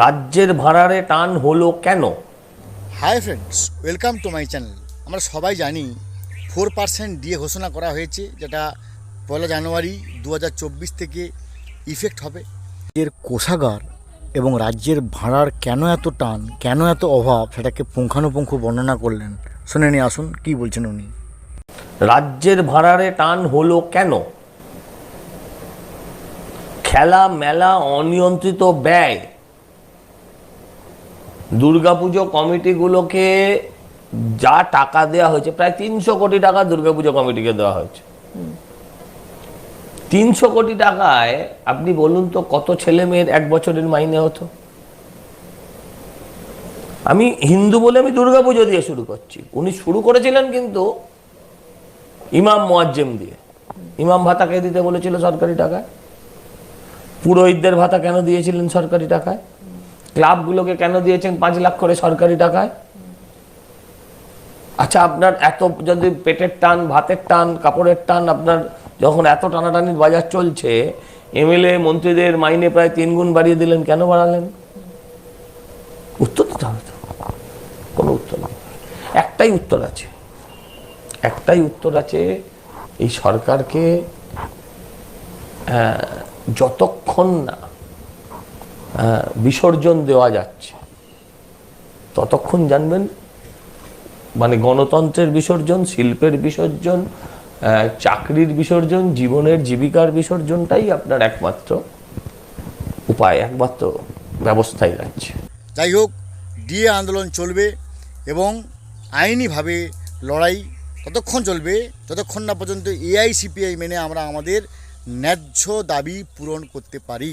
রাজ্যের ভাড়ারে টান হলো কেন? Hi friends welcome to my channel আমরা সবাই জানি ফোর পার্সেন্ট ডিএ ঘোষণা করা হয়েছে যেটা পয়লা জানুয়ারি দু হাজার চব্বিশ থেকে ইফেক্ট হবে। এর কোষাগার এবং রাজ্যের ভাড়ার কেন এত টান কেন এত অভাব সেটাকে পুঙ্খানুপুঙ্খ বর্ণনা করলেন। শুনে নিয়ে আসুন কি বলছেন উনি? রাজ্যের ভাড়ারে টান হলো কেন? খেলা মেলা অনিয়ন্ত্রিত ব্যয় দুর্গাপুজো কমিটিগুলোকে যা টাকা দেওয়া হয়েছে, প্রায় তিনশো কোটি টাকা দুর্গাপুজো কমিটিকে দেওয়া হয়েছে। তিনশো কোটি টাকায়, আপনি বলুন তো কত ছেলে মেয়ের এক বছরের মাইনে হতো? আমি হিন্দু বলে আমি দুর্গাপুজো দিয়ে শুরু করছি। উনি শুরু করেছিলেন কিন্তু ইমাম মোয়াজ্জেম দিয়ে। ইমাম ভাতাকে দিতে বলেছিল সরকারি টাকায়। পুরোহিতদের ভাতা কেন দিয়েছিলেন সরকারি টাকায়? ক্লাবগুলোকে কেন দিয়েছেন পাঁচ লাখ করে সরকারি টাকায়? আচ্ছা আপনার এত যদি পেটের টান, ভাতের টান, কাপড়ের টান, আপনার যখন এত টানাটানির বাজার চলছে, এমএলএ মন্ত্রীদের মাইনে প্রায় তিন গুণ বাড়িয়ে দিলেন, কেন বাড়ালেন? উত্তর দিতে হবে তো। কোনো উত্তর নেই। একটাই উত্তর আছে। একটাই উত্তর আছে, এই সরকারকে যতক্ষণ না বিসর্জন দেওয়া যাচ্ছে। ততক্ষণ জানবেন মানে গণতন্ত্রের বিসর্জন, শিল্পের বিসর্জন চাকরির বিসর্জন, জীবনের জীবিকার বিসর্জনটাই আপনার একমাত্র উপায়, একমাত্র ব্যবস্থাই রাখছে যাই হোক, ডিএ আন্দোলন চলবে এবং আইনিভাবে লড়াই ততক্ষণ চলবে যতক্ষণ না পর্যন্ত এআইসিপিআই মেনে আমরা আমাদের ন্যায্য দাবি পূরণ করতে পারি।